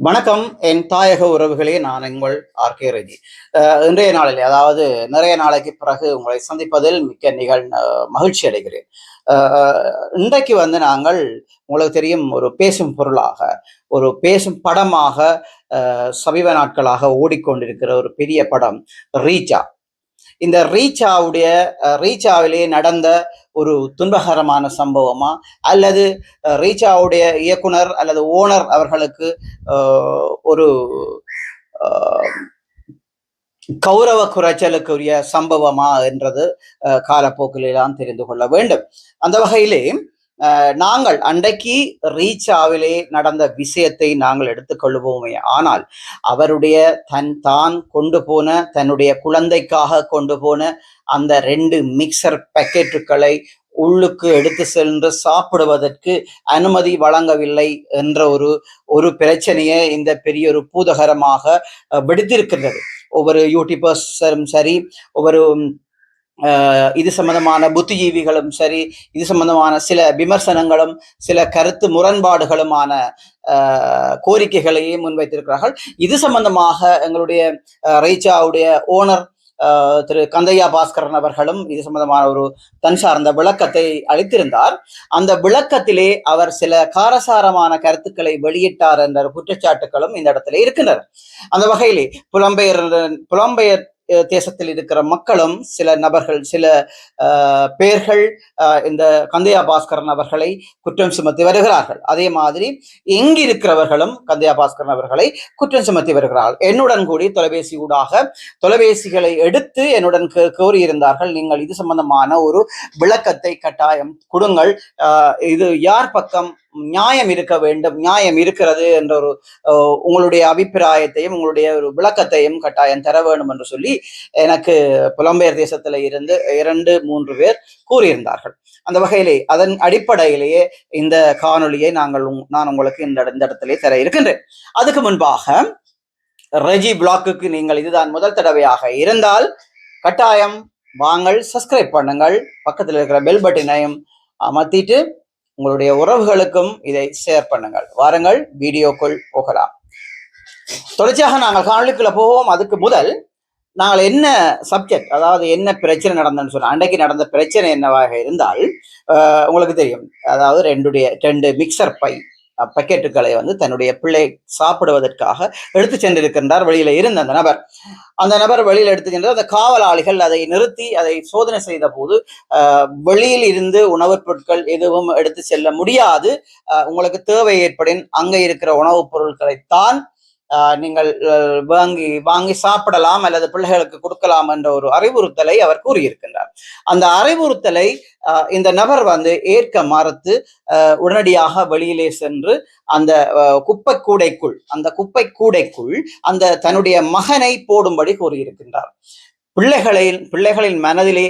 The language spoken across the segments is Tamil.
வணக்கம் என் தாயக உறவுகளே நான் உங்கள் ஆர்கே ரஜி. அஹ் இன்றைய நாளில் அதாவது நிறைய நாளைக்கு பிறகு உங்களை சந்திப்பதில் மிக்க நிகழ் மகிழ்ச்சி அடைகிறேன். இன்றைக்கு வந்து நாங்கள் உங்களுக்கு தெரியும் ஒரு பேசும் பொருளாக ஒரு பேசும் படமாக அஹ் சமீப நாட்களாக ஓடிக்கொண்டிருக்கிற ஒரு பெரிய படம் ரீச்சா. இந்த ரீச்சாவுடைய ரீச்சாவிலேயே ரீச்சாவிலே நடந்த ஒரு துன்பகரமான சம்பவமா? அல்லது ரீச்சாவுடைய இயக்குனர் அல்லது ஓனர் அவர்களுக்கு ஒரு கௌரவ குறைச்சலுக்குரிய சம்பவமா என்றது காலப்போக்கிலெல்லாம் தெரிந்து கொள்ள வேண்டும். அந்த வகையிலே நாங்கள் அன்றைக்கு ரீச்சாவிலே நடந்த விஷயத்தை நாங்கள் எடுத்துக்கொள்வோமே. ஆனால் அவருடைய தன் தான் கொண்டு போன தன்னுடைய குழந்தைக்காக கொண்டு போன அந்த ரெண்டு மிக்சர் பாக்கெட்டுகளை உள்ளுக்கு எடுத்து சென்று சாப்பிடுவதற்கு அனுமதி வழங்கவில்லை என்ற ஒரு ஒரு பிரச்சனையை இந்த பெரிய ஒரு பூதகரமாக விடுத்திருக்கின்றது. ஒவ்வொரு யூடியூபர்ஸரும் சரி ஒவ்வொரு இது சம்பந்தமான புத்திஜீவிகளும் சரி இது சம்பந்தமான சில விமர்சனங்களும் சில கருத்து முரண்பாடுகளுமான அஹ், கோரிக்கைகளையே முன்வைத்திருக்கிறார்கள். இது சம்பந்தமாக எங்களுடைய அஹ், ரைச்சாவுடைய ஓனர் திரு கந்தையா பாஸ்கரன் அவர்களும் இது சம்பந்தமான ஒரு தன் சார்ந்த விளக்கத்தை அளித்திருந்தார். அந்த விளக்கத்திலே அவர் சில காரசாரமான கருத்துக்களை வெளியிட்டார் என்ற குற்றச்சாட்டுகளும் இந்த இடத்துல இருக்கின்றன. அந்த வகையிலே புலம்பெயர் புலம்பெயர் தேசத்தில் இருக்கிற மக்களும் சில நபர்கள் சில அஹ், பேர்கள் இந்த கந்தையா பாஸ்கரன் அவர்களை குற்றம் சுமத்தி வருகிறார்கள். அதே மாதிரி எங்கு இருக்கிறவர்களும் கந்தையா பாஸ்கரன் அவர்களை குற்றம் சுமத்தி வருகிறார்கள். என்னுடன் கூடி தொலைபேசி ஊடாக தொலைபேசிகளை எடுத்து என்னுடன் கோரியிருந்தார்கள். நீங்கள் இது சம்பந்தமான ஒரு விளக்கத்தை கட்டாயம் கொடுங்கள். இது யார் பக்கம் நியாயம் இருக்க வேண்டும் நியாயம் இருக்கிறது என்ற ஒரு உங்களுடைய அபிப்பிராயத்தையும் உங்களுடைய ஒரு விளக்கத்தையும் கட்டாயம் தர வேண்டும் என்று சொல்லி எனக்கு புலம்பெயர் தேசத்துல இருந்து இரண்டு மூன்று பேர் கூறியிருந்தார்கள். அந்த வகையிலே அதன் அடிப்படையிலேயே இந்த காணொளியை நாங்கள் உங்- நான் உங்களுக்கு இந்த இந்த இடத்திலே தர இருக்கின்றேன். அதுக்கு முன்பாக ரெஜி பிளாக்குக்கு நீங்கள் இதுதான் முதல் தடவையாக இருந்தால் கட்டாயம் வாங்கள் சப்ஸ்கிரைப் பண்ணுங்கள். பக்கத்தில் இருக்கிற பெல் பட்டினையும் அமர்த்திட்டு உங்களுடைய உறவுகளுக்கும் இதை ஷேர் பண்ணுங்கள். வாருங்கள் வீடியோக்குள் போகலாம். தொடர்ச்சியாக நாங்கள் காணொலிக்குள்ள போவோம். அதுக்கு முதல் நாங்கள் என்ன சப்ஜெக்ட் அதாவது என்ன பிரச்சனை நடந்ததுன்னு சொன்னால் அன்றைக்கு நடந்த பிரச்சனை என்னவாக இருந்தால் உங்களுக்கு தெரியும். அதாவது ரெண்டுடைய ரெண்டு மிக்சர் பை பக்கெட்டுகளை வந்து தன்னுடைய பிள்ளை சாப்பிடுவதற்காக எடுத்து சென்றிருக்கின்றார் வெளியில இருந்த அந்த நபர். அந்த நபர் வெளியில் எடுத்து சென்று அந்த காவலாளிகள் அதை நிறுத்தி அதை சோதனை செய்த போது வெளியில் இருந்து உணவுப் பொருட்கள் எதுவும் எடுத்து செல்ல முடியாது. உங்களுக்கு தேவை ஏற்படின் அங்கே இருக்கிற உணவுப் பொருட்களைத்தான் நீங்கள் வாங்கி வாங்கி சாப்பிடலாம் அல்லது பிள்ளைகளுக்கு கொடுக்கலாம் என்ற ஒரு அறிவுறுத்தலை அவர் கூறியிருக்கின்றார். அந்த அறிவுறுத்தலை அஹ், இந்த நபர் வந்து ஏற்க மறுத்து அஹ், உடனடியாக வெளியிலே சென்று அந்த அஹ், குப்பை கூடைக்குள் அந்த குப்பை கூடைக்குள் அந்த தன்னுடைய மகனை போடும்படி கூறியிருக்கின்றார். பிள்ளைகளின் பிள்ளைகளின் மனதிலே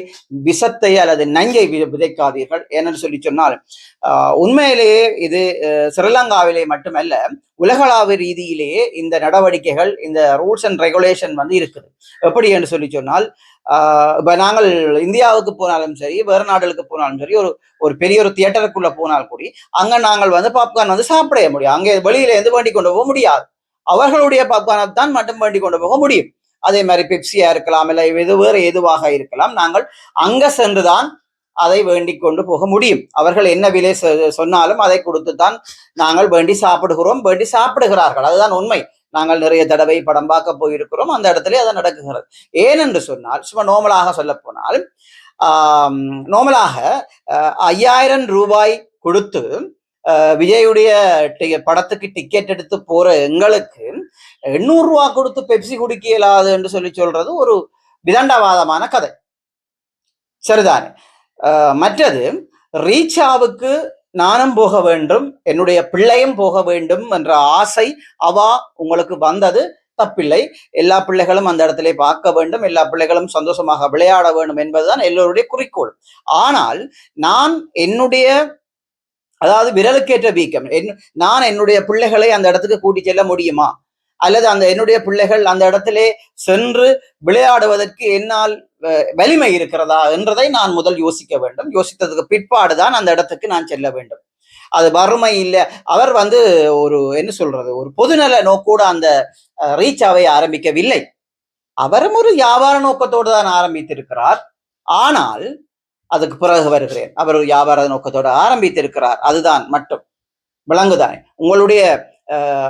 விஷத்தை அல்லது நஞ்சை விதைக்காதீர்கள். ஏனென்று சொல்லி சொன்னால் ஆஹ், உண்மையிலேயே இது அஹ், ஸ்ரீலங்காவிலே மட்டுமல்ல உலகளாவிய ரீதியிலேயே இந்த நடவடிக்கைகள் இந்த ரூல்ஸ் அண்ட் ரெகுலேஷன் வந்து இருக்குது. எப்படி என்று சொல்லி சொன்னால் ஆஹ், நாங்கள் இந்தியாவுக்கு போனாலும் சரி வேறு நாடுகளுக்கு போனாலும் சரி ஒரு ஒரு பெரிய ஒரு தியேட்டருக்குள்ளே போனால் கூடி அங்க நாங்கள் வந்து பாப்கார்ன் வந்து சாப்பிட முடியும். அங்கே வெளியில எந்த வேண்டி கொண்டு போக முடியாது. அவர்களுடைய பாப்கார்னை தான் மட்டும் வேண்டி கொண்டு போக முடியும். அதே மாதிரி பெப்சியா இருக்கலாம் இல்லை எது வேறு எதுவாக இருக்கலாம் நாங்கள் அங்க சென்றுதான் அதை வேண்டி கொண்டு போக முடியும். அவர்கள் என்ன விலை சொ- சொன்னாலும் அதை கொடுத்துத்தான் நாங்கள் வேண்டி சாப்பிடுகிறோம் வேண்டி சாப்பிடுகிறார்கள். அதுதான் உண்மை. நாங்கள் நிறைய தடவை படம் பார்க்க போயிருக்கிறோம் அந்த இடத்துல அதை நடக்குகிறது. ஏனென்று சொன்னால் சும்மா நோமலாக சொல்ல போனால் நோமலாக ஐயாயிரம் ரூபாய் கொடுத்து விஜயுடைய டி- படத்துக்கு டிக்கெட் எடுத்து போற எங்களுக்கு எண்ணூறு ரூபா கொடுத்து பெப்சி குடிக்க இயலாது என்று சொல்லி சொல்றது ஒரு விதண்டவாதமான கதை. சரிதானே? மற்றது ரீச்சாவுக்கு நானும் போக வேண்டும் என்னுடைய பிள்ளையும் போக வேண்டும் என்ற ஆசை அவா உங்களுக்கு வந்தது. தப்பில்லை. எல்லா பிள்ளைகளும் அந்த இடத்திலே பார்க்க வேண்டும். எல்லா பிள்ளைகளும் சந்தோஷமாக விளையாட வேண்டும் என்பதுதான் எல்லோருடைய குறிக்கோள். ஆனால் நான் என்னுடைய அதாவது விரலுக்கேற்ற வீக்கம். என் நான் என்னுடைய பிள்ளைகளை அந்த இடத்துக்கு கூட்டி செல்ல முடியுமா? அல்லது அந்த என்னுடைய பிள்ளைகள் அந்த இடத்திலே சென்று விளையாடுவதற்கு என்னால் வலிமை இருக்கிறதா என்றதை நான் முதல் யோசிக்க வேண்டும். யோசித்ததுக்கு பிற்பாடுதான் அந்த இடத்துக்கு நான் செல்ல வேண்டும். அது வறுமை இல்லை. அவர் வந்து ஒரு என்ன சொல்றது ஒரு பொதுநல நோக்கோடு அந்த ரீச் அவை ஆரம்பிக்கவில்லை. அவரும் ஒரு வியாபார நோக்கத்தோடு தான் ஆரம்பித்திருக்கிறார். ஆனால் அதுக்கு பிறகு வருகிறேன். அவர் வியாபார நோக்கத்தோடு ஆரம்பித்திருக்கிறார். அதுதான் மட்டும். விளங்குதானே? உங்களுடைய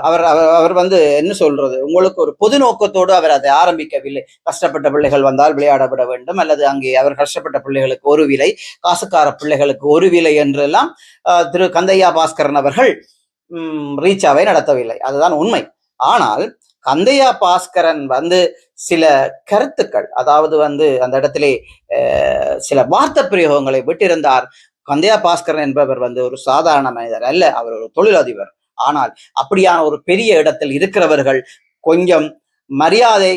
அவர் அவர் அவர் வந்து என்ன சொல்றது? உங்களுக்கு ஒரு பொது நோக்கத்தோடு அவர் அதை ஆரம்பிக்கவில்லை. கஷ்டப்பட்ட பிள்ளைகள் வந்தால் விளையாட விட வேண்டும். அல்லது அங்கே அவர் கஷ்டப்பட்ட பிள்ளைகளுக்கு ஒரு விலை காசுக்கார பிள்ளைகளுக்கு ஒரு விலை என்றெல்லாம் அஹ், திரு கந்தையா பாஸ்கரன் அவர்கள் ரீச்சாவை நடத்தவில்லை. அதுதான் உண்மை. ஆனால் கந்தையா பாஸ்கரன் வந்து சில கருத்துக்கள் அதாவது வந்து அந்த இடத்திலே சில வார்த்தை பிரயோகங்களை விட்டிருந்தார். கந்தையா பாஸ்கரன் என்பவர் வந்து ஒரு சாதாரண மனிதர் அல்ல அவர் ஒரு தொழிலதிபர். ஆனால் அப்படியான ஒரு பெரிய இடத்தில் இருக்கிறவர்கள் கொஞ்சம் மரியாதை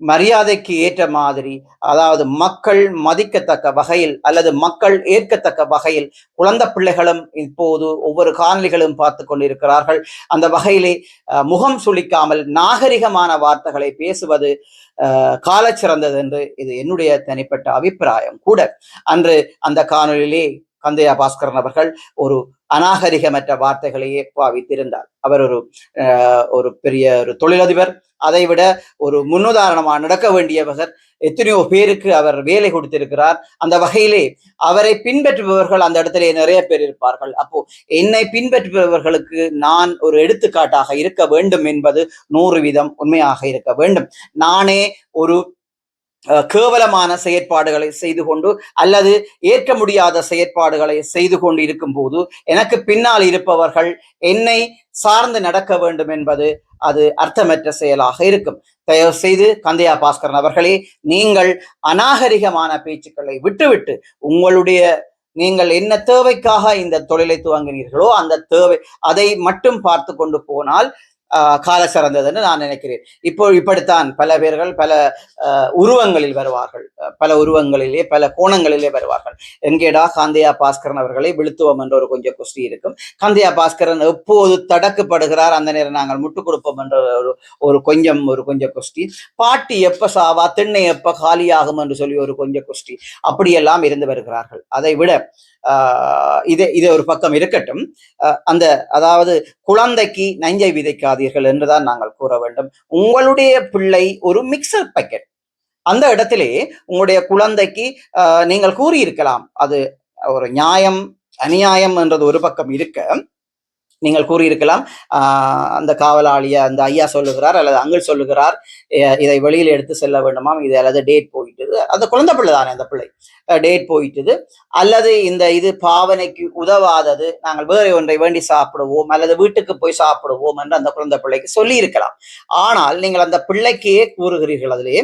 மரியாதைக்கு ஏற்ற மாதிரி அதாவது மக்கள் மதிக்கத்தக்க வகையில் அல்லது மக்கள் ஏற்கத்தக்க வகையில் குழந்தை பிள்ளைகளும் இப்போது ஒவ்வொரு காணொலிகளும் பார்த்து கொண்டிருக்கிறார்கள். அந்த வகையிலே முகம் சுளிக்காமல் நாகரிகமான வார்த்தைகளை பேசுவது கால காலச்சிறந்தது என்று இது என்னுடைய தனிப்பட்ட அபிப்பிராயம் கூட. அன்று அந்த காணொலியிலே கந்தையா பாஸ்கரன் அவர்கள் ஒரு அநாகரிகமற்ற வார்த்தைகளையே பாவித்திருந்தார். அவர் ஒரு அஹ், ஒரு பெரிய ஒரு தொழிலதிபர். அதை விட ஒரு முன்னுதாரணமாக நடக்க வேண்டியவர் எத்தனையோ பேருக்கு அவர் வேலை கொடுத்திருக்கிறார். அந்த வகையிலே அவரை பின்பற்றுபவர்கள் அந்த இடத்திலே நிறைய பேர் இருப்பார்கள். அப்போ என்னை பின்பற்றுபவர்களுக்கு நான் ஒரு எடுத்துக்காட்டாக இருக்க வேண்டும் என்பது நூறு வீதம் உண்மையாக இருக்க வேண்டும். நானே ஒரு கேவலமான செயற்பாடுகளை செய்து கொண்டு அல்லது ஏற்க முடியாத செயற்பாடுகளை செய்து கொண்டு இருக்கும் போது எனக்கு பின்னால் இருப்பவர்கள் என்னை சார்ந்து நடக்க வேண்டும் என்பது அது அர்த்தமற்ற செயலாக இருக்கும். தயவு செய்து கந்தையா பாஸ்கரன் அவர்களே நீங்கள் அநாகரிகமான பேச்சுக்களை விட்டுவிட்டு உங்களுடைய நீங்கள் என்ன தேவைக்காக இந்த தொழிலை துவங்கினீர்களோ அந்த தேவை அதை மட்டும் பார்த்து கொண்டு போனால் கால சிறந்ததுன்னு நான் நினைக்கிறேன். இப்போ இப்படித்தான் பல பேர்கள் பல உருவங்களில் வருவார்கள். பல உருவங்களிலே பல கோணங்களிலே வருவார்கள். எங்கேடா காந்தையா பாஸ்கரன் அவர்களை விழுத்துவோம் என்ற ஒரு கொஞ்சம் குஸ்தி இருக்கும். காந்தையா பாஸ்கரன் எப்போது தடக்கப்படுகிறார்? அந்த நேரம் நாங்கள் முட்டுக் கொடுப்போம் என்ற ஒரு ஒரு கொஞ்சம் ஒரு கொஞ்சம் குஸ்தி பாட்டி எப்ப சாவா? திண்ணை எப்ப காலியாகும் என்று சொல்லி ஒரு கொஞ்சம் குஸ்தி அப்படியெல்லாம் இருந்து வருகிறார்கள். அதை விட இது இது ஒரு பக்கம் இருக்கட்டும். அந்த அதாவது குழந்தைக்கு நஞ்சை விதைக்காதீர்கள் என்றுதான் நாங்கள் கூற வேண்டும். உங்களுடைய பிள்ளை ஒரு மிக்சர் பக்கெட் அந்த இடத்திலே உங்களுடைய குழந்தைக்கு ஆஹ் நீங்கள் கூறியிருக்கலாம். அது ஒரு நியாயம் அநியாயம் என்றது ஒரு பக்கம் இருக்க நீங்கள் கூறியிருக்கலாம். ஆஹ் அந்த காவலாளிய அந்த ஐயா சொல்லுகிறார் அல்லது அங்கிள் சொல்லுகிறார் இதை வெளியில் எடுத்து செல்ல வேண்டுமாம். இது அல்லது டேட் போயிட்டுது. அந்த குழந்தை பிள்ளை தானே அந்த பிள்ளை. டேட் போயிட்டுது. அல்லது இந்த இது பாவனைக்கு உதவாதது நாங்கள் வேறு ஒன்றை வேண்டி சாப்பிடுவோம் அல்லது வீட்டுக்கு போய் சாப்பிடுவோம் என்று அந்த குழந்தை பிள்ளைக்கு சொல்லி இருக்கலாம் ஆனால் நீங்கள் அந்த பிள்ளைக்கே கூறுகிறீர்கள் அதிலே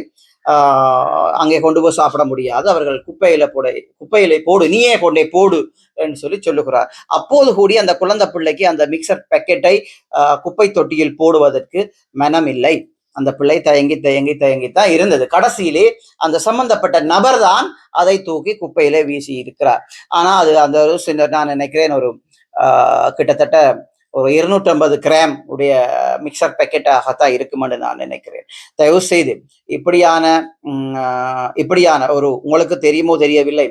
அங்கே கொண்டு போய் சாப்பிட முடியாது. அவர்கள் குப்பையில போட குப்பையில போடு நீயே கொண்டே போடு என்று சொல்லி சொல்லுகிறார். அப்போது கூடி அந்த குழந்தை பிள்ளைக்கு அந்த மிக்சர் பேக்கெட்டை குப்பை தொட்டியில் போடுவதற்கு மனம் இல்லை அந்த பிள்ளை தயங்கி தயங்கி தயங்கி தான் இருந்தது. கடைசியிலே அந்த சம்பந்தப்பட்ட நபர் தான் அதை தூக்கி குப்பையிலே வீசி இருக்கிறார். ஆனா அது அந்த ஒரு சின்ன நான் நினைக்கிறேன் ஒரு கிட்டத்தட்ட ஒரு இருநூற்றம்பது கிராம் உடைய மிக்சர் பேக்கெட்டாகத்தான் இருக்குமென்று நான் நினைக்கிறேன். தயவு செய்து இப்படியான இப்படியான ஒரு உங்களுக்கு தெரியுமோ தெரியவில்லை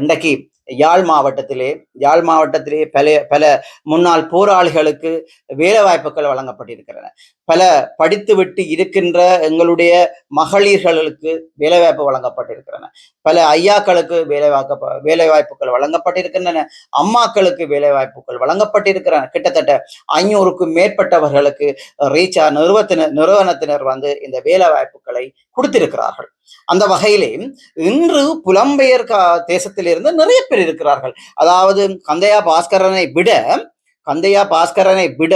இன்றைக்கு யாழ் மாவட்டத்திலே யாழ் மாவட்டத்திலே பல பல முன்னாள் போராளிகளுக்கு வேலை வாய்ப்புகள் வழங்கப்பட்டிருக்கின்றன. பல படித்துவிட்டு இருக்கின்ற எங்களுடைய மகளிர்களுக்கு வேலைவாய்ப்பு வழங்கப்பட்டிருக்கின்றன. பல ஐயாக்களுக்கு வேலை வேலைவாய்ப்புகள் வேலை வாய்ப்புகள் வழங்கப்பட்டிருக்கின்றன. அம்மாக்களுக்கு வேலை வாய்ப்புகள் வழங்கப்பட்டிருக்கின்றன. கிட்டத்தட்ட ஐநூறுக்கும் மேற்பட்டவர்களுக்கு ரீச்சா நிறுவத்தினர் நிறுவனத்தினர் வந்து இந்த வேலை வாய்ப்புகளை கொடுத்திருக்கிறார்கள். அந்த வகையிலே இன்று புலம்பெயர் தேசத்திலிருந்து நிறைய பேர் இருக்கிறார்கள். அதாவது கந்தையா பாஸ்கரனை விட கந்தையா பாஸ்கரனை விட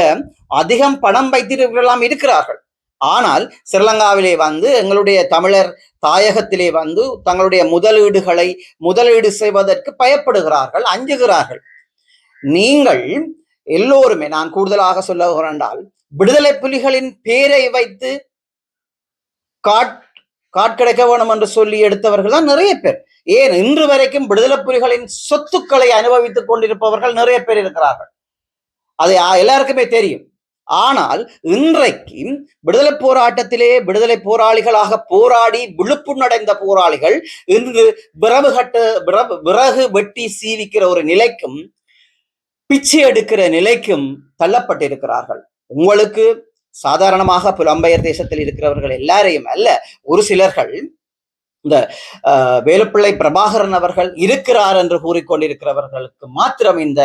அதிகம் பணம் வைத்திருக்கலாம் இருக்கிறார்கள். ஆனால் ஸ்ரீலங்காவிலே வந்து எங்களுடைய தமிழர் தாயகத்திலே வந்து தங்களுடைய முதலீடுகளை முதலீடு செய்வதற்கு பயப்படுகிறார்கள் அஞ்சுகிறார்கள். நீங்கள் எல்லோருமே நான் கூடுதலாக சொல்ல என்றால் விடுதலை புலிகளின் பேரை வைத்து காட் காட்கிடைக்க வேணும் என்று சொல்லி எடுத்தவர்கள் தான் நிறைய பேர். ஏன்? இன்று வரைக்கும் விடுதலை புலிகளின் சொத்துக்களை அனுபவித்துக் கொண்டிருப்பவர்கள் நிறைய பேர் இருக்கிறார்கள். அது எல்லாருக்குமே தெரியும். ஆனால் இன்றைக்கு விடுதலை போராட்டத்திலே விடுதலை போராளிகளாக போராடி விழுப்புணடைந்த போராளிகள் இன்று பிறகு கட்டு பிறகு வெட்டி சீவிக்கிற ஒரு நிலைக்கும் பிச்சை எடுக்கிற நிலைக்கும் தள்ளப்பட்டிருக்கிறார்கள். உங்களுக்கு சாதாரணமாக புலம்பெயர் தேசத்தில் இருக்கிறவர்கள் எல்லாரையும் அல்ல ஒரு சிலர்கள் இந்த அஹ், வேலுப்பிள்ளை பிரபாகரன் அவர்கள் இருக்கிறார் என்று கூறிக்கொண்டிருக்கிறவர்களுக்கு மாத்திரம் இந்த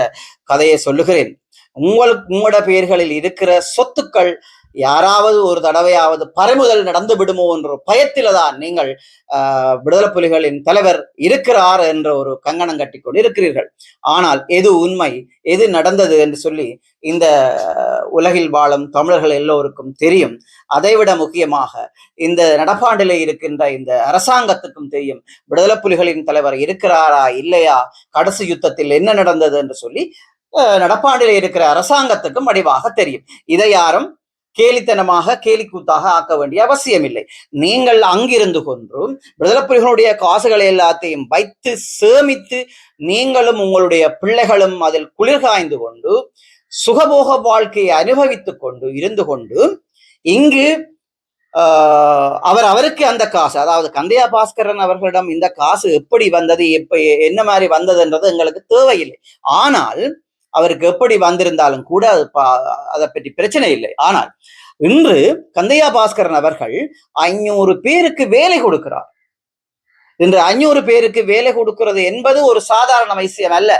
கதையை சொல்லுகிறேன். உங்களுக்கு உங்களோட பெயர்களில் இருக்கிற சொத்துக்கள் யாராவது ஒரு தடவையாவது பறிமுதல் நடந்து விடுமோ என்ற பயத்தில தான் நீங்கள் ஆஹ், விடுதலை புலிகளின் தலைவர் இருக்கிறார் என்ற ஒரு கங்கணம் கட்டி கொண்டு இருக்கிறீர்கள். ஆனால் எது உண்மை எது நடந்தது என்று சொல்லி இந்த உலகில் வாழும் தமிழர்கள் எல்லோருக்கும் தெரியும். அதைவிட முக்கியமாக இந்த நடப்பாண்டிலே இருக்கின்ற இந்த அரசாங்கத்துக்கும் தெரியும். விடுதலை புலிகளின் தலைவர் இருக்கிறாரா இல்லையா கடைசி யுத்தத்தில் என்ன நடந்தது என்று சொல்லி அஹ், நடப்பாண்டிலே இருக்கிற அரசாங்கத்துக்கும் வடிவாக தெரியும். இதை யாரும் கேலித்தனமாக கேலிக்கூத்தாக ஆக்க வேண்டிய அவசியம் இல்லை நீங்கள் அங்கிருந்து கொன்றும் விடுதலைப்புலிகளுடைய காசுகளை எல்லாத்தையும் வைத்து சேமித்து நீங்களும் உங்களுடைய பிள்ளைகளும் அதில் குளிர்காய்ந்து கொண்டு சுகபோக வாழ்க்கையை அனுபவித்துக் கொண்டு இருந்து கொண்டு இங்கு ஆஹ், அவர் அவருக்கு அந்த காசு அதாவது கந்தையா பாஸ்கரன் அவர்களிடம் இந்த காசு எப்படி வந்தது எப்ப என்ன மாதிரி வந்ததுன்றது எங்களுக்கு தேவையில்லை. ஆனால் அவருக்கு எப்படி வந்திருந்தாலும் கூட அது பா- அதை பற்றி பிரச்சனை இல்லை. ஆனால் இன்று கந்தையா பாஸ்கரன் அவர்கள் ஐநூறு பேருக்கு வேலை கொடுக்கிறார். இன்று ஐநூறு பேருக்கு வேலை கொடுக்கிறது என்பது ஒரு சாதாரண விஷயம் அல்ல.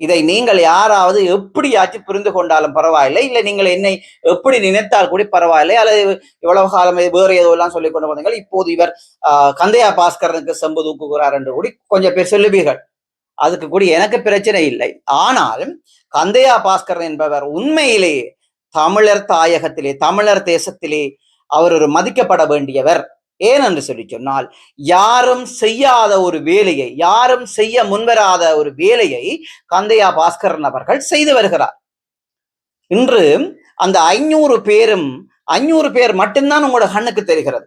இதை நீங்கள் யாராவது எப்படியாச்சும் புரிந்து கொண்டாலும் பரவாயில்லை. இல்லை நீங்கள் என்னை எப்படி நினைத்தால் கூட பரவாயில்லை. அல்லது இவ்வளவு காலம் வேறு ஏதோ எல்லாம் சொல்லிக் கொண்டு வந்தீங்கள் இப்போது இவர் ஆஹ், கந்தையா பாஸ்கரனுக்கு செம்பு தூக்குகிறார் என்று கூடி கொஞ்சம் பேர் சொல்லுவீர்கள். அதுக்கு கூட எனக்கு பிரச்சனை இல்லை. ஆனால் கந்தையா பாஸ்கரன் என்பவர் உண்மையிலேயே தமிழர் தாயகத்திலே தமிழர் தேசத்திலே அவர் ஒரு மதிக்கப்பட வேண்டியவர். ஏனென்று சொல்லி சொன்னால் யாரும் செய்யாத ஒரு வேலையை யாரும் செய்ய முன்வராத ஒரு வேலையை கந்தையா பாஸ்கரன் அவர்கள் செய்து வருகிறார். இன்று அந்த ஐநூறு பேரும் ஐநூறு பேர் மட்டும்தான் உங்களோட கண்ணுக்கு தெரிகிறது.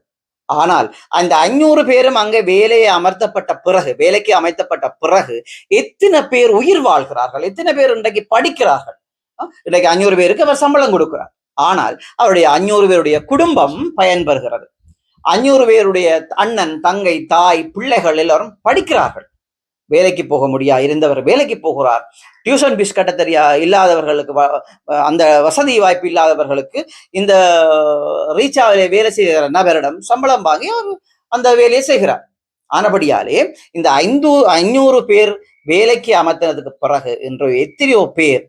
ஆனால் அந்த ஐநூறு பேரும் அங்கே வேலையை அமர்த்தப்பட்ட பிறகு வேலைக்கு அமைத்தப்பட்ட பிறகு எத்தனை பேர் உயிர் வாழ்கிறார்கள்? எத்தனை பேர் இன்றைக்கு படிக்கிறார்கள்? அஹ் இன்றைக்கு அஞ்சூறு பேருக்கு அவர் சம்பளம் கொடுக்கிறார். ஆனால் அவருடைய அஞ்சூறு பேருடைய குடும்பம் பயன்பெறுகிறது. அஞ்சூறு பேருடைய அண்ணன் தங்கை தாய் பிள்ளைகள் எல்லாரும் படிக்கிறார்கள். வேலைக்கு போக முடியா இருந்தவர் வேலைக்கு போகிறார். டியூஷன் பீஸ் கட்ட தெரியா இல்லாதவர்களுக்கு அந்த வசதி வாய்ப்பு இல்லாதவர்களுக்கு இந்த ரீச்சாவிலே வேலை செய்கிற நபரிடம் சம்பளம் வாங்கி அவர் அந்த வேலையை செய்கிறார். ஆனபடியாலே இந்த ஐந்து ஐநூறு பேர் வேலைக்கு அமர்த்தினதுக்கு பிறகு இன்று எத்தனையோ பேர்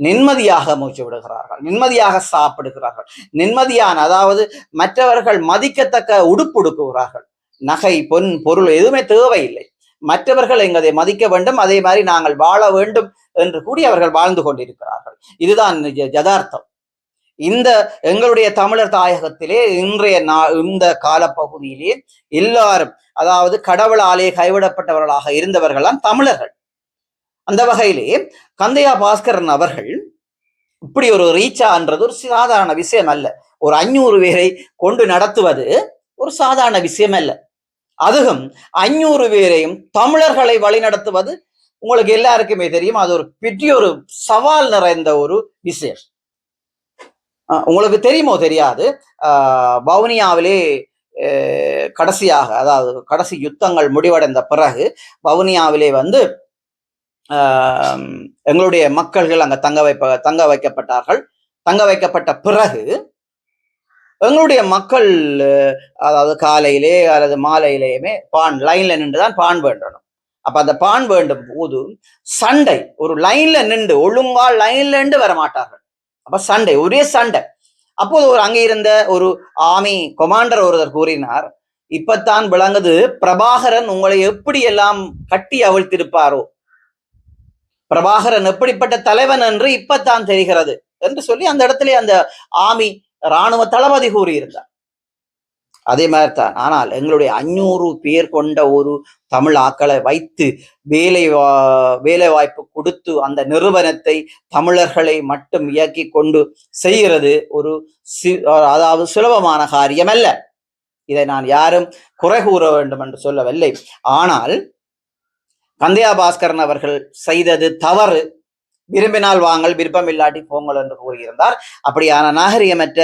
நிம்மதியாக மூச்சு விடுகிறார்கள். நிம்மதியாக சாப்பிடுகிறார்கள். நிம்மதியான அதாவது மற்றவர்கள் மதிக்கத்தக்க உடுப்புடுக்குகிறார்கள் நகை பொன் பொருள் எதுவுமே தேவையில்லை. மற்றவர்கள் எங்களை மதிக்க வேண்டும் அதே மாதிரி நாங்கள் வாழ வேண்டும் என்று கூடி அவர்கள் வாழ்ந்து கொண்டிருக்கிறார்கள். இதுதான் யதார்த்தம். இந்த எங்களுடைய தமிழர் தாயகத்திலே இன்றைய நா இந்த காலப்பகுதியிலே எல்லாரும் அதாவது கடவுளாலே கைவிடப்பட்டவர்களாக இருந்தவர்கள்லாம் தமிழர்கள். அந்த வகையிலே கந்தையா பாஸ்கரன் அவர்கள் இப்படி ஒரு ரீச்சான்றது ஒரு சாதாரண விஷயம் அல்ல. ஒரு அஞ்சூறு பேரை கொண்டு நடத்துவது ஒரு சாதாரண விஷயம் அல்ல. அதுவும் அஞ்சூறு பேரையும் தமிழர்களை வழிநடத்துவது உங்களுக்கு எல்லாருக்குமே தெரியும். அது ஒரு பெரிய ஒரு சவால் நிறைந்த ஒரு விஷயம் உங்களுக்கு தெரியுமோ தெரியாது. ஆஹ் வவுனியாவிலே கடைசியாக அதாவது கடைசி யுத்தங்கள் முடிவடைந்த பிறகு வவுனியாவிலே வந்து ஆஹ் எங்களுடைய மக்கள்கள் அங்கே தங்க வைப்ப தங்க வைக்கப்பட்டார்கள். தங்க வைக்கப்பட்ட பிறகு எங்களுடைய மக்கள் அதாவது காலையிலே அல்லது மாலையிலேயுமே பான் லைன்ல நின்று தான் பான் வேண்டணும். அப்ப அந்த பான் வேண்டும் போது சண்டை ஒரு லைன்ல நின்று ஒழுங்கா லைன்ல நின்று வர மாட்டார்கள் அப்ப சண்டை ஒரே சண்டை. அப்போது ஒரு அங்கே இருந்த ஒரு ஆமி கொமாண்டர் ஒருவர் கூறினார் இப்பத்தான் விளங்குது பிரபாகரன் உங்களை எப்படி எல்லாம் கட்டி அவிழ்த்திருப்பாரோ? பிரபாகரன் எப்படிப்பட்ட தலைவன் என்று இப்பத்தான் தெரிகிறது. என்று சொல்லி அந்த இடத்துல அந்த ஆமி ராணுவ தளபதி கூறியிருந்தார். அதே மாதிரி தான் ஆனால் எங்களுடைய அஞ்சூறு பேர் கொண்ட ஒரு தமிழ் ஆக்களை வைத்து வேலை வா- வேலை வாய்ப்பு கொடுத்து அந்த நிறுவனத்தை தமிழர்களை மட்டும் இயக்கி கொண்டு செய்கிறது ஒரு சி- அதாவது சுலபமான காரியம் அல்ல இதை நான் யாரும் குறை கூற வேண்டும் என்று சொல்லவில்லை. ஆனால் கந்தையா பாஸ்கரன் அவர்கள் செய்தது தவறு. விரும்பினால் வாங்கள் விருப்பம் இல்லாட்டி போங்கள் என்று கூறியிருந்தார். அப்படியான நாகரிகமற்ற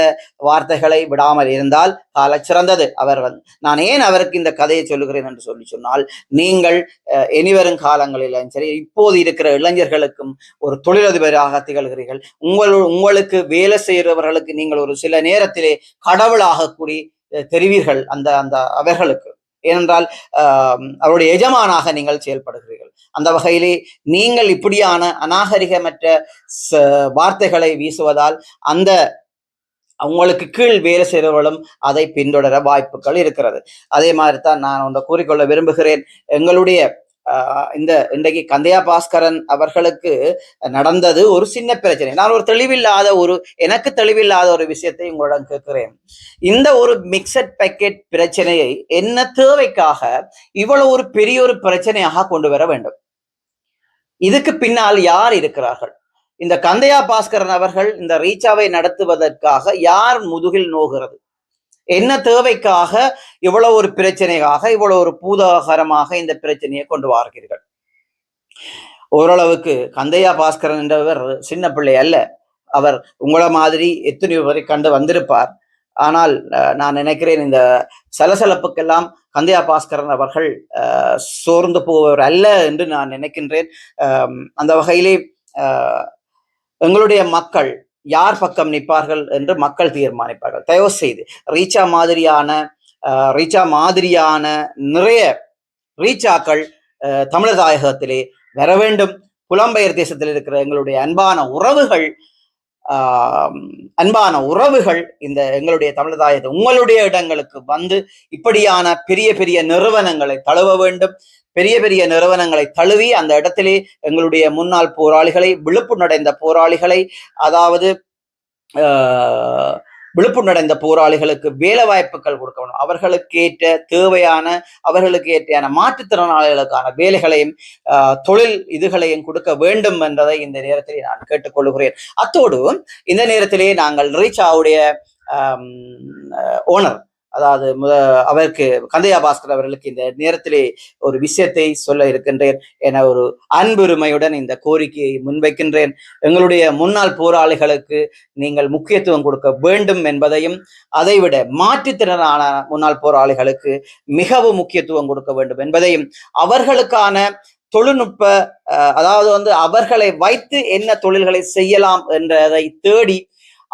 வார்த்தைகளை விடாமல் இருந்தால் கால சிறந்தது. அவர் வந்து நான் ஏன் அவருக்கு இந்த கதையை சொல்லுகிறேன் என்று சொல்லி சொன்னால் நீங்கள் அஹ், இனிவரும் காலங்களிலும் சரி இப்போது இருக்கிற இளைஞர்களுக்கும் ஒரு தொழிலதிபராக திகழ்கிறீர்கள். உங்கள் உங்களுக்கு வேலை செய்கிறவர்களுக்கு நீங்கள் ஒரு சில நேரத்திலே கடவுளாக கூடி அஹ், தெரிவீர்கள் அந்த அந்த அவர்களுக்கு. ஏனென்றால் ஆஹ், அவருடைய எஜமானாக நீங்கள் செயல்படுகிறீர்கள். அந்த வகையிலே நீங்கள் இப்படியான அநாகரிகமற்ற வார்த்தைகளை வீசுவதால் அந்த உங்களுக்கு கீழ் வேலை செய்கிறவர்களும் அதை பின்தொடர வாய்ப்புகள் இருக்கிறது. அதே மாதிரி தான் நான் ஒன்றை கூறிக்கொள்ள விரும்புகிறேன். எங்களுடைய ஆஹ், இந்த இன்றைக்கு கந்தையா பாஸ்கரன் அவர்களுக்கு நடந்தது ஒரு சின்ன பிரச்சனை. நான் ஒரு தெளிவில்லாத ஒரு எனக்கு தெளிவில்லாத ஒரு விஷயத்தை உங்களிடம் கேட்கிறேன். இந்த ஒரு மிக்சட் பேக்கெட் பிரச்சனையை என்ன தேவைக்காக இவ்வளவு ஒரு பெரிய ஒரு பிரச்சனையாக கொண்டு வர வேண்டும்? இதுக்கு பின்னால் யார் இருக்கிறார்கள்? இந்த கந்தையா பாஸ்கரன் அவர்கள் இந்த ரீச்சாவை நடத்துவதற்காக யார் முதுகில் நோகிறது? என்ன தேவைக்காக இவ்வளவு ஒரு பிரச்சனைக்காக இவ்வளவு ஒரு பூதாகரமாக இந்த பிரச்சனையை கொண்டு வார்கிறீர்கள்? ஓரளவுக்கு கந்தையா பாஸ்கரன் என்றவர் சின்ன பிள்ளை அல்ல. அவர் உங்களை மாதிரி எத்தனையோ வரை கண்டு வந்திருப்பார். ஆனால் நான் நினைக்கிறேன் இந்த சலசலப்புக்கெல்லாம் கந்தையா பாஸ்கரன் அவர்கள் சோர்ந்து போவர் அல்ல என்று நான் நினைக்கின்றேன். அந்த வகையிலே எங்களுடைய மக்கள் யார் பக்கம் நிற்பார்கள் என்று மக்கள் தீர்மானிப்பார்கள். தயவு செய்து ரீச்சா மாதிரியான ரீச்சா மாதிரியான நிறைய ரீச்சாக்கள் அஹ், தமிழர் தாயகத்திலே வர வேண்டும். புலம்பெயர் தேசத்தில் இருக்கிற எங்களுடைய அன்பான உறவுகள் அன்பான உறவுகள் இந்த எங்களுடைய தமிழதாயத்தை உங்களுடைய இடங்களுக்கு வந்து இப்படியான பெரிய பெரிய நிறுவனங்களை தழுவ வேண்டும். பெரிய பெரிய நிறுவனங்களை தழுவி அந்த இடத்திலே எங்களுடைய முன்னாள் போராளிகளை விழுப்புணடைந்த போராளிகளை அதாவது ஆஹ், விழுப்புணடைந்த போராளிகளுக்கு வேலை வாய்ப்புகள் கொடுக்கணும். அவர்களுக்கு ஏற்ற தேவையான அவர்களுக்கு ஏற்றையான மாற்றுத்திறனாளிகளுக்கான வேலைகளையும் ஆஹ், தொழில் இதுகளையும் கொடுக்க வேண்டும் என்பதை இந்த நேரத்தில் நான் கேட்டுக்கொள்கிறேன். அத்தோடு இந்த நேரத்திலே நாங்கள் ரீச்சாவுடைய ஓனர் அதாவது முத அவருக்கு கந்தையா பாஸ்கர் அவர்களுக்கு இந்த நேரத்திலே ஒரு விஷயத்தை சொல்ல இருக்கின்றேன் என ஒரு அன்புரிமையுடன் இந்த கோரிக்கையை முன்வைக்கின்றேன். எங்களுடைய முன்னாள் போராளிகளுக்கு நீங்கள் முக்கியத்துவம் கொடுக்க வேண்டும் என்பதையும் அதைவிட மாற்றுத்திறனான முன்னாள் போராளிகளுக்கு மிகவும் முக்கியத்துவம் கொடுக்க வேண்டும் என்பதையும் அவர்களுக்கான தொழில்நுட்ப அதாவது வந்து அவர்களை வைத்து என்ன தொழில்களை செய்யலாம் என்றதை தேடி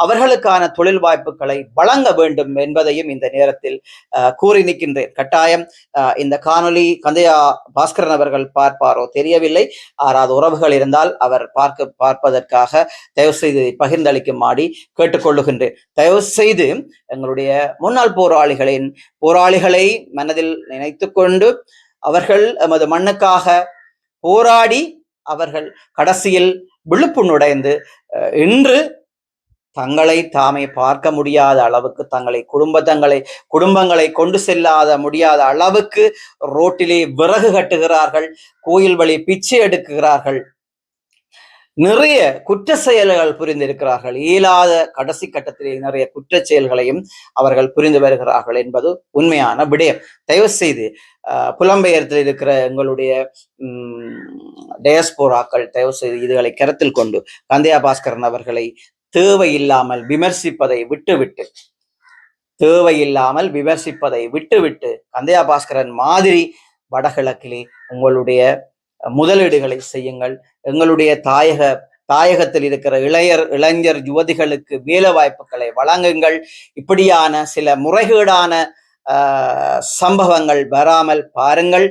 அவர்களுக்கான தொழில் வாய்ப்புகளை வழங்க வேண்டும் என்பதையும் இந்த நேரத்தில் கூறி நிற்கின்றேன். கட்டாயம் இந்த காணொலி கந்தையா பாஸ்கரன் அவர்கள் பார்ப்பாரோ தெரியவில்லை. ஆறாவது உறவுகள் இருந்தால் அவர் பார்க்க பார்ப்பதற்காக தயவு செய்து பகிர்ந்தளிக்கும் பகிர்ந்தளிக்குமாடி கேட்டுக்கொள்ளுகின்றேன். தயவு செய்து எங்களுடைய முன்னாள் போராளிகளின் போராளிகளை மனதில் நினைத்து கொண்டு அவர்கள் எமது மண்ணுக்காக போராடி அவர்கள் கடைசியில் விழுப்புண்ணுடைந்து நுடைந்து இன்று தங்களை தாமே பார்க்க முடியாத அளவுக்கு தங்களை குடும்ப தங்களை குடும்பங்களை கொண்டு செல்லாத முடியாத அளவுக்கு ரோட்டிலே விறகு கட்டுகிறார்கள் கோயில் வழி பிச்சை எடுக்குகிறார்கள். நிறைய குற்ற செயல்கள் புரிந்திருக்கிறார்கள். இயலாத கடைசி கட்டத்திலே நிறைய குற்ற செயல்களையும் அவர்கள் புரிந்து வருகிறார்கள் என்பது உண்மையான விடயம். தயவு செய்து அஹ், புலம்பெயர்த்தில் இருக்கிற எங்களுடைய டயஸ்போராக்கள் தயவு செய்து இதுகளை கருத்தில் கொண்டு கந்தையா பாஸ்கரன் அவர்களை தேவையில்லாமல் விமர்சிப்பதை விட்டுவிட்டு தேவையில்லாமல் விமர்சிப்பதை விட்டுவிட்டு கந்தையா பாஸ்கரன் மாதிரி வடகிழக்கிலே உங்களுடைய முதலீடுகளை செய்யுங்கள். எங்களுடைய தாயக தாயகத்தில் இருக்கிற இளையர் இளைஞர் யுவதிகளுக்கு வேலை வாய்ப்புகளை வழங்குங்கள். இப்படியான சில முறைகேடான ஆஹ், சம்பவங்கள் வராமல் பாருங்கள்.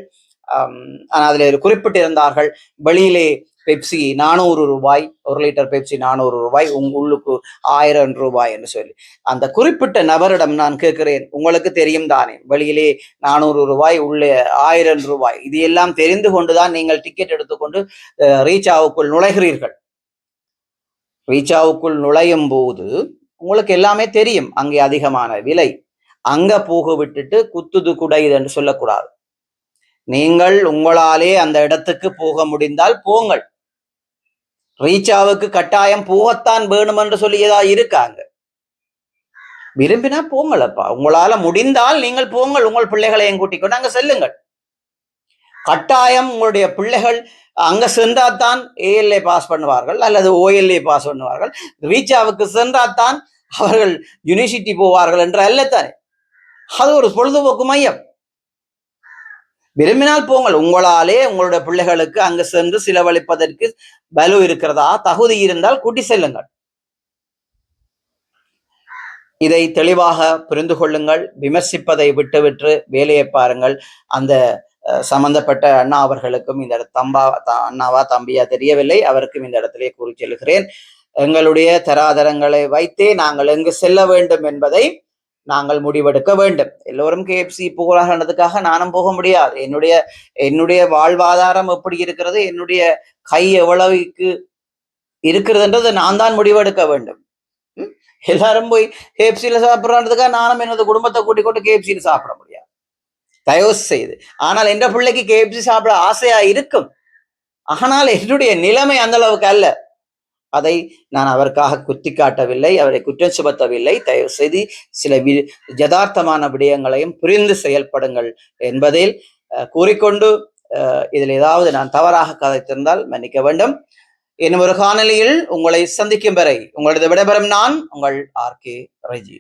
அதில் குறிப்பிட்டிருந்தார்கள் வெளியிலே பெப்சி நானூறு ரூபாய் ஒரு லிட்டர் பெப்சி நானூறு ரூபாய் உங்க உள்ளுக்கு ஆயிரம் ரூபாய் என்று சொல்லி. அந்த குறிப்பிட்ட நபரிடம் நான் கேட்கிறேன் உங்களுக்கு தெரியும் தானே வெளியிலே நானூறு ரூபாய் உள்ளே ஆயிரம் ரூபாய் இது எல்லாம் தெரிந்து கொண்டுதான் நீங்கள் டிக்கெட் எடுத்துக்கொண்டு அஹ், ரீச்சாவுக்குள் நுழைகிறீர்கள். ரீச்சாவுக்குள் நுழையும் போது உங்களுக்கு எல்லாமே தெரியும் அங்கே அதிகமான விலை. அங்க போக விட்டுட்டு குத்துது குடையுது என்று சொல்லக்கூடாது. நீங்கள் உங்களாலே அந்த இடத்துக்கு போக முடிந்தால் போங்கள். ரீச்சாவுக்கு கட்டாயம் போகத்தான் வேணும் என்று சொல்லியதா இருக்காங்க. விரும்பினா போங்களப்பா. உங்களால முடிந்தால் நீங்கள் போங்கள். உங்கள் பிள்ளைகளையும் கூட்டிக்கொண்டு அங்க செல்லுங்கள். கட்டாயம் உங்களுடைய பிள்ளைகள் அங்க சென்றாதான் ஏஎல்ஏ பாஸ் பண்ணுவார்கள் அல்லது ஓஎல்ஏ பாஸ் பண்ணுவார்கள். ரீச்சாவுக்கு சென்றாதான் அவர்கள் யூனிவர்சிட்டி போவார்கள் என்று அல்லத்தானே அது ஒரு பொழுதுபோக்கு மையம். விரும்பினால் போங்கள். உங்களாலே உங்களுடைய பிள்ளைகளுக்கு அங்கு சென்று செலவழிப்பதற்கு பலு இருக்கிறதா? தகுதி இருந்தால் கூட்டி செல்லுங்கள். இதை தெளிவாக புரிந்து கொள்ளுங்கள். விமர்சிப்பதை விட்டுவிட்டு வேலையை பாருங்கள். அந்த சம்பந்தப்பட்ட அண்ணா அவர்களுக்கும் இந்த தம்பா அண்ணாவா தம்பியா தெரியவில்லை. அவருக்கும் இந்த இடத்திலே கூறி செல்கிறேன். எங்களுடைய தராதரங்களை வைத்தே நாங்கள் எங்கு செல்ல வேண்டும் என்பதை நாங்கள் முடிவெடுக்க வேண்டும். எல்லோரும் கேஎஃப்சி போகிறார்கள்ன்றதுக்காக நானும் போக முடியாது. என்னுடைய என்னுடைய வாழ்வாதாரம் எப்படி இருக்கிறது? என்னுடைய கை எவ்வளவுக்கு இருக்கிறதுன்றது நான் தான் முடிவெடுக்க வேண்டும். எல்லாரும் போய் கேஎஃப்சியில் சாப்பிட்றதுக்காக நானும் எனது குடும்பத்தை கூட்டிக் கொண்டு கேஎஃப்சியில் சாப்பிட முடியாது. தயவு செய்து. ஆனால் என்ற பிள்ளைக்கு கேஎஃப்சி சாப்பிட ஆசையா இருக்கும்? ஆனால் என்னுடைய நிலைமை அந்த அளவுக்கு அல்ல. அதை நான் அவருக்காக குத்தி காட்டவில்லை அவரை குற்றம் சுமத்தவில்லை தயவு செய்து சில வி யதார்த்தமான விடயங்களையும் புரிந்து செயல்படுங்கள் என்பதில் அஹ், கூறிக்கொண்டு அஹ், இதில் ஏதாவது நான் தவறாக கதைத்திருந்தால் மன்னிக்க வேண்டும். இன்னும் ஒரு காணொலியில் உங்களை சந்திக்கும் வரை உங்களது விடைபெறும் நான் உங்கள் ஆர்கே ரெஜி